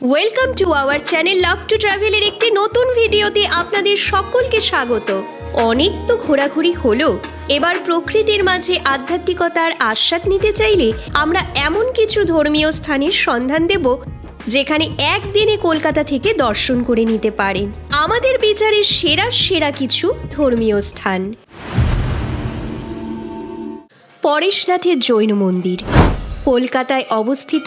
Welcome to our channel love to ট্রাভেলের একটি নতুন ভিডিওতে আপনাদের সকলকে স্বাগত। অনেক তো ঘোরাঘুরি হলো। এবার প্রকৃতির মাঝে আধ্যাত্মিকতার আস্বাদ নিতে চাইলে আমরা এমন কিছু ধর্মীয় স্থানের সন্ধান দেব, যেখানে একদিনে কলকাতা থেকে দর্শন করে নিতে পারেন। আমাদের বিচারে সেরা সেরা কিছু ধর্মীয় স্থান। পরেশনাথের জৈন মন্দির। কলকাতায় অবস্থিত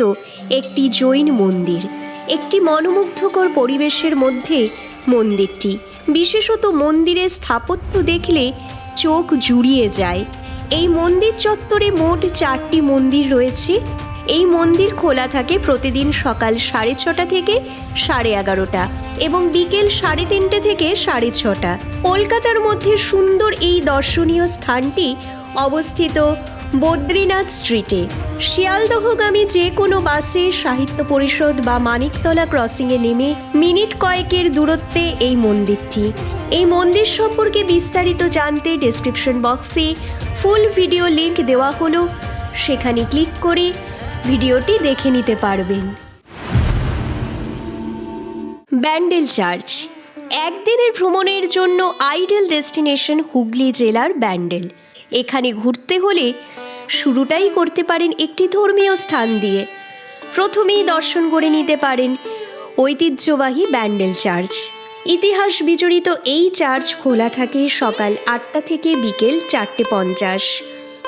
একটি জৈন মন্দির। একটি মনোমুগ্ধকর পরিবেশের মধ্যে মন্দিরটি। বিশেষত মন্দিরের স্থাপত্য দেখলে চোখ জুড়িয়ে যায়। এই মন্দির চত্বরে মোট চারটি মন্দির রয়েছে। এই মন্দির খোলা থাকে প্রতিদিন সকাল সাড়ে ছটা থেকে সাড়ে এগারোটা এবং বিকেল সাড়ে তিনটে থেকে সাড়ে ছটা। কলকাতার মধ্যে সুন্দর এই দর্শনীয় স্থানটি অবস্থিত বদ্রীনাথ স্ট্রিটে। শিয়ালদহগামী যে কোনো বাসে, সাহিত্য পরিষদ বা মানিকতলা ক্রসিংয়ে নেমে মিনিট কয়েকের দূরত্বে এই মন্দিরটি। এই মন্দির সম্পর্কে বিস্তারিত জানতে ডেসক্রিপশন বক্সে ফুল ভিডিও লিংক দেওয়া হলো। সেখানে ক্লিক করে ভিডিওটি দেখে নিতে পারবেন। ব্যান্ডেল চার্চ। একদিনের ভ্রমণের জন্য আইডল ডেস্টিনেশন হুগলি জেলার ব্যান্ডেল। এখানে ঘুরতে হলে শুরুটাই করতে পারেন একটি ধর্মীয় স্থান দিয়ে। প্রথমেই দর্শন করে নিতে পারেন ঐতিহ্যবাহী ব্যান্ডেল চার্চ। ইতিহাস বিজড়িত এই চার্চ খোলা থাকে সকাল আটটা থেকে বিকেল চারটে পঞ্চাশ।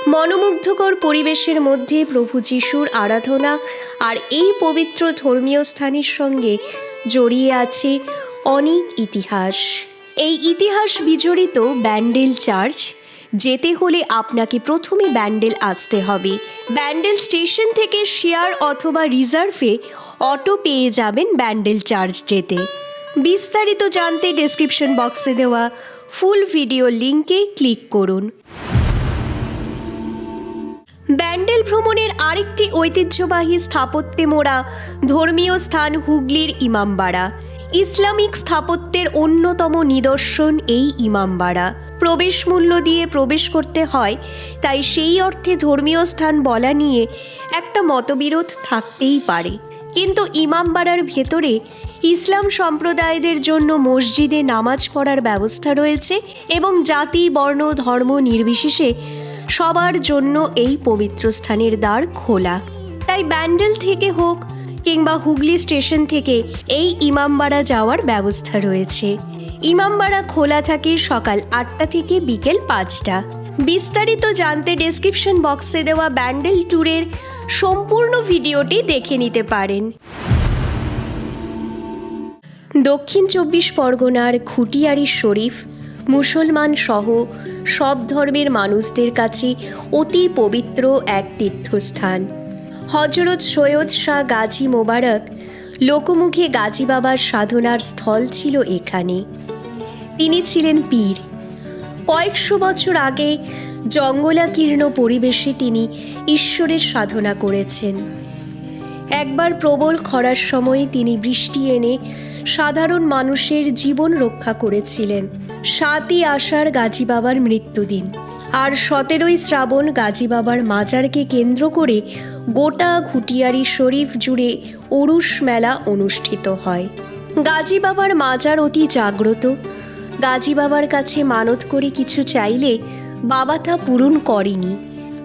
মনোমুগ্ধকর পরিবেশের মধ্যে প্রভু যিশুর আরাধনা আর এই পবিত্র ধর্মীয় স্থানের সঙ্গে জড়িয়ে আছে অনেক ইতিহাস। এই ইতিহাস বিজড়িত ব্যান্ডেল চার্চ যেতে হলে আপনাকে প্রথমে ব্যান্ডেল আসতে হবে। ব্যান্ডেল স্টেশন থেকে শেয়ার অথবা রিজার্ভে অটো পেয়ে যাবেন ব্যান্ডেল চার্চ যেতে। বিস্তারিত জানতে ডেসক্রিপশন বক্সে দেওয়া ফুল ভিডিও লিঙ্কে ক্লিক করুন। ব্যান্ডেল ভ্রমণের আরেকটি ঐতিহ্যবাহী স্থাপত্যে মোড়া ধর্মীয় স্থান হুগলির ইমামবাড়া। ইসলামিক স্থাপত্যের অন্যতম নিদর্শন এই ইমামবাড়া। প্রবেশ মূল্য দিয়ে প্রবেশ করতে হয়, তাই সেই অর্থে ধর্মীয় স্থান বলা নিয়ে একটা মতবিরোধ থাকতেই পারে। কিন্তু ইমামবাড়ার ভেতরে ইসলাম সম্প্রদায়দের জন্য মসজিদে নামাজ পড়ার ব্যবস্থা রয়েছে এবং জাতি, বর্ণ, ধর্ম নির্বিশেষে সবার জন্য এই পবিত্র স্থানের দ্বার খোলা। তাই ব্যান্ডেল থেকে হোক কিংবা হুগলি স্টেশন থেকে এই ইমামবাড়া যাওয়ার ব্যবস্থা রয়েছে। ইমামবাড়া খোলা থাকে সকাল আটটা থেকে বিকেল পাঁচটা। বিস্তারিত জানতে ডেসক্রিপশন বক্সে দেওয়া ব্যান্ডেল ট্যুরের সম্পূর্ণ ভিডিওটি দেখে নিতে পারেন। দক্ষিণ চব্বিশ পরগনার খুটিয়ারি শরীফ, মুসলমান সহ সব ধর্মের মানুষদের কাছে অতি পবিত্র এক তীর্থস্থান। হজরত সৈয়দ শাহ গাজী মোবারক লোকমুখে গাজী বাবার সাধনার স্থল ছিল এখানে। তিনি ছিলেন পীর। কয়েকশো বছর আগে জঙ্গলাকীর্ণ পরিবেশে তিনি ঈশ্বরের সাধনা করেছেন। একবার প্রবল খরার সময়ে তিনি বৃষ্টি এনে সাধারণ মানুষের জীবন রক্ষা করেছিলেন। সাতই আষাঢ় গাজী বাবার মৃত্যুদিন। আর সতেরোই শ্রাবণ গাজী বাবার মাজারকে কেন্দ্র করে গোটা ঘুটিয়ারি শরীফ জুড়ে উরুষ মেলা অনুষ্ঠিত হয়। গাজী বাবার মাজার অতি জাগ্রত। গাজী বাবার কাছে মানত করে কিছু চাইলে বাবা তা পূরণ করেনি।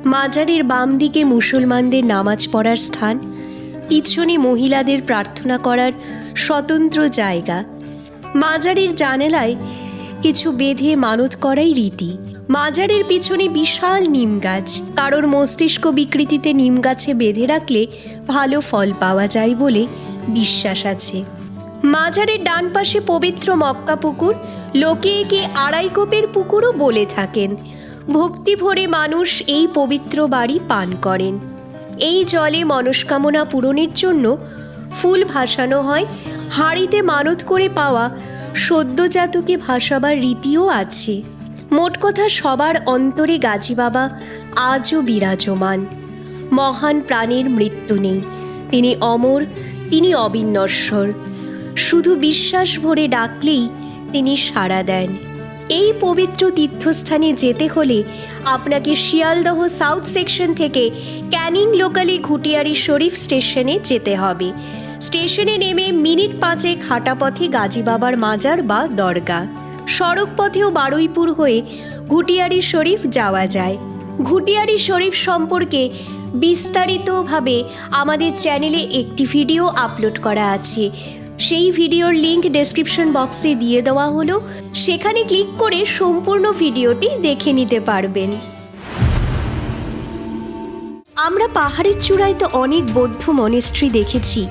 মাজারের বাম দিকে মুসলমানদের নামাজ পড়ার স্থান, পিছনে মহিলাদের প্রার্থনা করার স্বতন্ত্র জায়গা। মাজারের জানালায় কিছু বেঁধে মানত করাই রীতি। মাজারের পিছনে বিশাল নিম গাছ। কারোর মস্তিষ্ক বিকৃতিতে নিম গাছে বেঁধে রাখলে ভালো ফল পাওয়া যায় বলে বিশ্বাস আছে। মাজারের ডান পাশে পবিত্র মক্কা পুকুর, লোকে একে আড়াই কোপের পুকুরও বলে থাকেন। ভক্তি ভরে মানুষ এই পবিত্র বাড়ি পান করেন। এই জলে মনস্কামনা পূরণের জন্য ফুল ভাসানো হয়, হাঁড়িতে মানত করে পাওয়া সদ্যজাতকে ভাসাবার রীতিও আছে। মোট কথা সবার অন্তরে গাজী বাবা আজও বিরাজমান। মহান প্রাণের মৃত্যু নেই। তিনি অমর, তিনি অবিনশ্বর। শুধু বিশ্বাস ভরে ডাকলেই তিনি সাড়া দেন। এই পবিত্র তীর্থস্থানে যেতে হলে আপনাকে শিয়ালদহ সাউথ সেকশন থেকে ক্যানিং লোকালি ঘুটিয়ারি শরীফ স্টেশনে যেতে হবে। স্টেশনে নেমে মিনিট পাঁচেক হাঁটা পথে গাজী বাবার মাজার বা দরগা। সড়ক পথেও বারুইপুর হয়ে ঘুটিয়ারি শরীফ যাওয়া যায়। ঘুটিয়ারি শরীফ সম্পর্কে বিস্তারিতভাবে আমাদের চ্যানেলে একটি ভিডিও আপলোড করা আছে। সেই ভিডিওর লিংক ডেসক্রিপশন বক্সে দিয়ে দেওয়া হলো। সেখানে ক্লিক করে সম্পূর্ণ ভিডিওটি দেখে নিতে পারবেন। আমরা পাহাড়ের চূড়ায় তো অনেক বৌদ্ধ মনেস্ট্রি দেখেছি,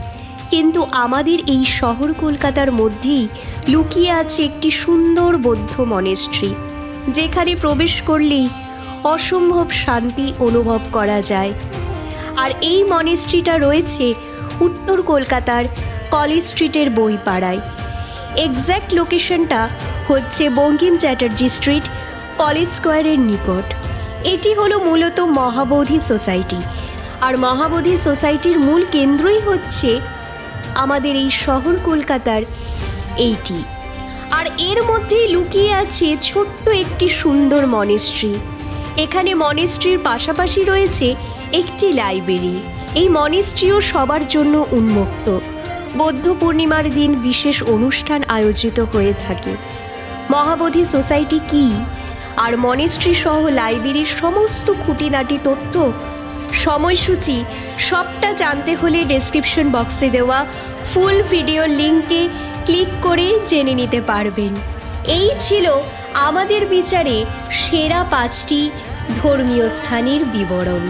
কিন্তু আমাদের এই শহর কলকাতার মধ্যেই লুকিয়ে আছে একটি সুন্দর বৌদ্ধ মনেস্ট্রি যেখানে প্রবেশ করলেই অসম্ভব শান্তি অনুভব করা যায়। আর এই মনেস্ট্রিটা রয়েছে উত্তর কলকাতার কলেজ স্ট্রিটের বইপাড়ায় এক্স্যাক্ট লোকেশনটা হচ্ছে বঙ্কিম চ্যাটার্জি স্ট্রিট, কলেজ স্কোয়ারের নিকট। এটি হলো মূলত মহাবোধি সোসাইটি। আর মহাবোধি সোসাইটির মূল কেন্দ্রই হচ্ছে আমাদের এই শহর কলকাতার এইটি। আর এর মধ্যেই লুকিয়ে আছে ছোট্ট একটি সুন্দর মনেস্ট্রি। এখানে মনেস্ট্রির পাশাপাশি রয়েছে একটি লাইব্রেরি। এই মনেস্ট্রিও সবার জন্য উন্মুক্ত। বৌদ্ধ পূর্ণিমার দিন বিশেষ অনুষ্ঠান আয়োজিত হয়ে থাকে। মহাবোধি সোসাইটি কি আর মনেস্ট্রি সহ লাইব্রেরির সমস্ত খুঁটিনাটি তথ্য, সময়সূচি, সবটা জানতে হলে ডেসক্রিপশন বক্সে দেওয়া ফুল ভিডিও লিঙ্কে ক্লিক করে জেনে নিতে পারবেন। এই ছিল আমাদের বিচারে সেরা পাঁচটি ধর্মীয় স্থানের বিবরণ।